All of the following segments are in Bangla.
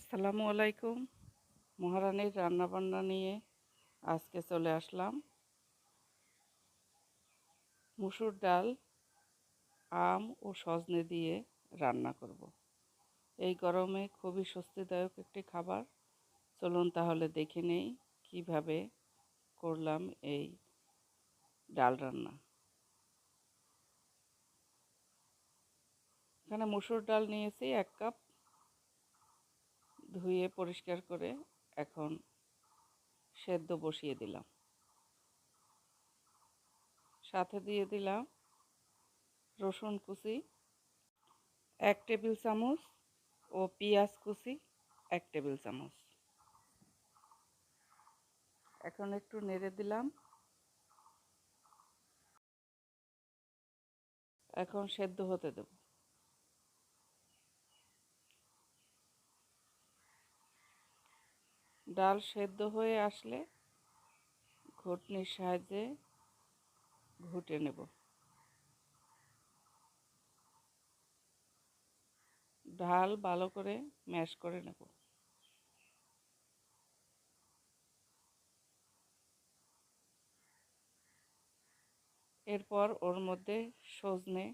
আসসালামু আলাইকুম। মহারানীর রান্নাবান্না নিয়ে আজকে চলে আসলাম। মুসুর ডাল, আম ও সজনে দিয়ে রান্না করব। এই গরমে খুবই স্বস্তিদায়ক একটি খাবার। চলুন তাহলে দেখে নেই কীভাবে করলাম এই ডাল রান্না। এখানে মুসুর ডাল নিয়েছি এক কাপ। ধুয়ে পরিষ্কার করে এখন সেদ্ধ বসিয়ে দিলাম। সাথে দিয়ে দিলাম রসুন কুচি, এক টেবিল চামচ ও পেঁয়াজ কুচি, এক টেবিল চামচ। এখন একটু নেড়ে দিলাম। এখন সেদ্ধ হতে দেব। ডাল সেদ্ধ হয়ে আসলে ঘুটনির সাহায্যে ঘুটে নেব। ডাল ভালো করে ম্যাশ করে নেব। এরপর ওর মধ্যে সজনে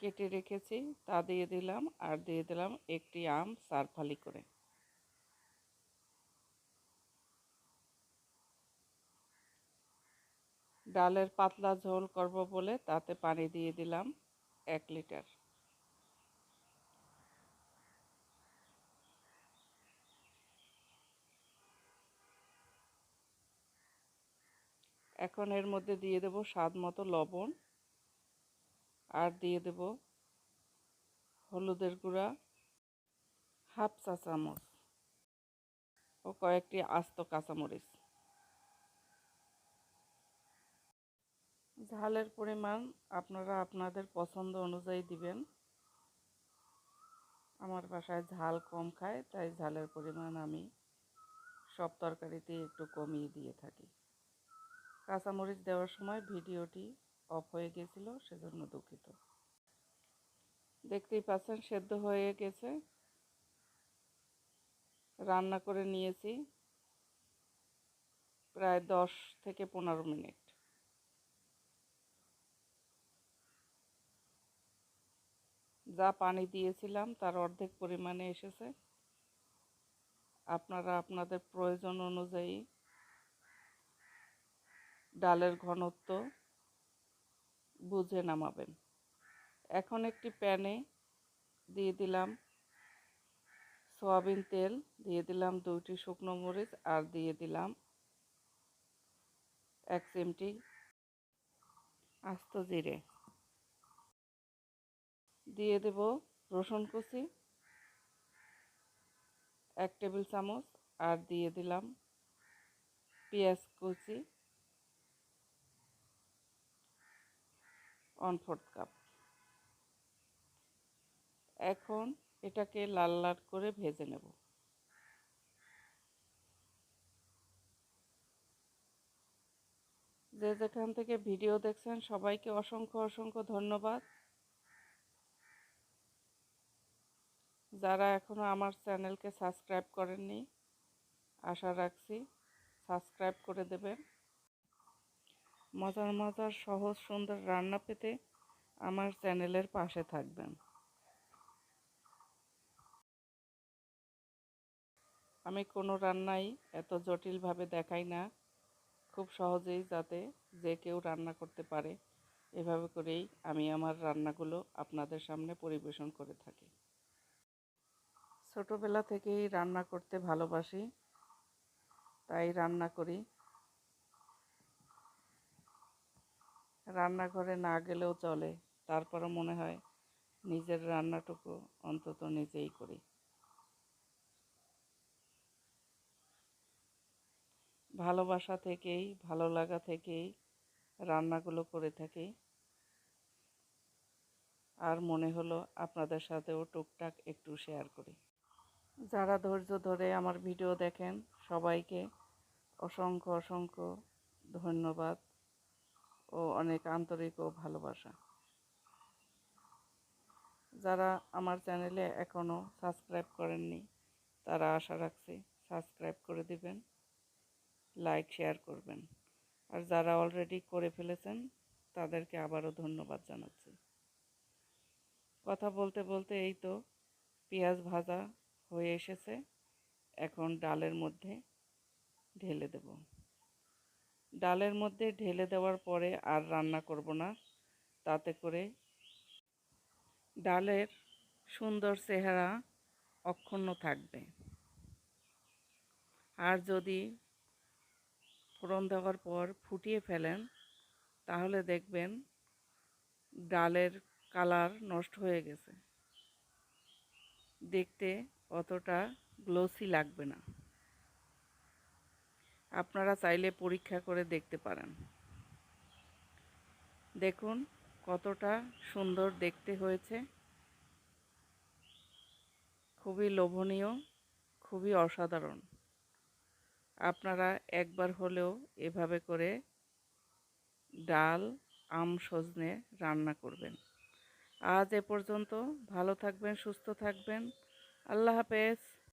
কেটে রেখেছি, তা দিয়ে দিলাম আর দিয়ে দিলাম একটি আম সারফালি করে। ডালের পাতলা ঝোল করব বলে তাতে পানি দিয়ে দিলাম এক লিটার। এখন এর মধ্যে দিয়ে দেব স্বাদ মতো লবণ আর দিয়ে দেব হলুদের গুঁড়া হাফ চা চামচ ও কয়েকটি আস্ত কাঁচামরিচ। ঝালের পরিমাণ আপনারা আপনাদের পছন্দ অনুযায়ী দিবেন। আমার বাসায় ঝাল কম খায়, তাই ঝালের পরিমাণ আমি সব তরকারিতে একটু কমিয়ে দিয়ে থাকি। কাঁচামরিচ দেওয়ার সময় ভিডিওটি অফ হয়ে গেছিল, সেজন্য দুঃখিত। দেখতেই পাচ্ছেন, সেদ্ধ হয়ে গেছে। রান্না করে নিয়েছি প্রায় দশ থেকে পনেরো মিনিট। যা পানি দিয়েছিলাম তার অর্ধেক পরিমাণে এসেছে। আপনারা আপনাদের প্রয়োজন অনুযায়ী ডালের ঘনত্ব বুঝে নামাবেন। এখন একটি প্যানে দিয়ে দিলাম সয়াবিন তেল, দিয়ে দিলাম দুইটি শুকনো মরিচ আর দিয়ে দিলাম এক চিমটি আস্ত জিরে। দিয়ে দেব রসুন কুচি, এক টেবিল চামচ, আর দিয়ে দিলাম পেঁয়াজ কুচি, ওয়ান ফোর্থ কাপ। এখন এটাকে লাল লাল করে ভেজে নেব। যে যেখান থেকে ভিডিও দেখছেন, সবাইকে অসংখ্য অসংখ্য ধন্যবাদ। যারা এখনও আমার চ্যানেলকে সাবস্ক্রাইব করেননি, আশা রাখছি সাবস্ক্রাইব করে দেবেন। মজার মজার সহজ সুন্দর রান্না পেতে আমার চ্যানেলের পাশে থাকবেন। আমি কোনো রান্নাই এত জটিলভাবে দেখাই না, খুব সহজেই যাতে যে কেউ রান্না করতে পারে। এভাবে করেই আমি আমার রান্নাগুলো আপনাদের সামনে পরিবেশন করে থাকি। ছোটোবেলা থেকেই রান্না করতে ভালোবাসি, তাই রান্না করি। রান্নাঘরে না গেলেও চলে, তারপরও মনে হয় নিজের রান্নাটুকু অন্তত নিজেই করি। ভালোবাসা থেকেই, ভালো লাগা থেকেই রান্নাগুলো করে থাকি। আর মনে হলো আপনাদের সাথেও টুকটাক একটু শেয়ার করি। যারা ধৈর্য ধরে আমার ভিডিও দেখেন, সবাইকে অসংখ্য অসংখ্য ধন্যবাদ ও অনেক আন্তরিক ও ভালোবাসা। যারা আমার চ্যানেলে এখনও সাবস্ক্রাইব করেননি, তারা আশা রাখছি সাবস্ক্রাইব করে দিবেন, লাইক, শেয়ার করবেন। আর যারা অলরেডি করে ফেলেছেন, তাদেরকে আবারও ধন্যবাদ জানাচ্ছি। কথা বলতে বলতে এই তো, পেঁয়াজ ভাজা হয়ে এসেছে। এখন ডালের মধ্যে ঢেলে দেব। ডালের মধ্যে ঢেলে দেওয়ার পরে আর রান্না করব না। তাতে করে ডালের সুন্দর চেহারা অক্ষুণ্ণ থাকবে। আর যদি ফোড়ন দেওয়ার পর ফুটিয়ে ফেলেন, তাহলে দেখবেন ডালের কালার নষ্ট হয়ে গেছে। দেখতে অতটা গ্লোসি লাগবে না। আপনারা চাইলে পরীক্ষা করে দেখতে পারেন। দেখুন কতটা সুন্দর দেখতে হয়েছে। খুবই লোভনীয়, খুবই অসাধারণ। আপনারা একবার হলেও এভাবে করে ডাল, আম, সজনে রান্না করবেন। আজ এ পর্যন্ত ভালো থাকবেন, সুস্থ থাকবেন। আল্লাহ হাফেজ।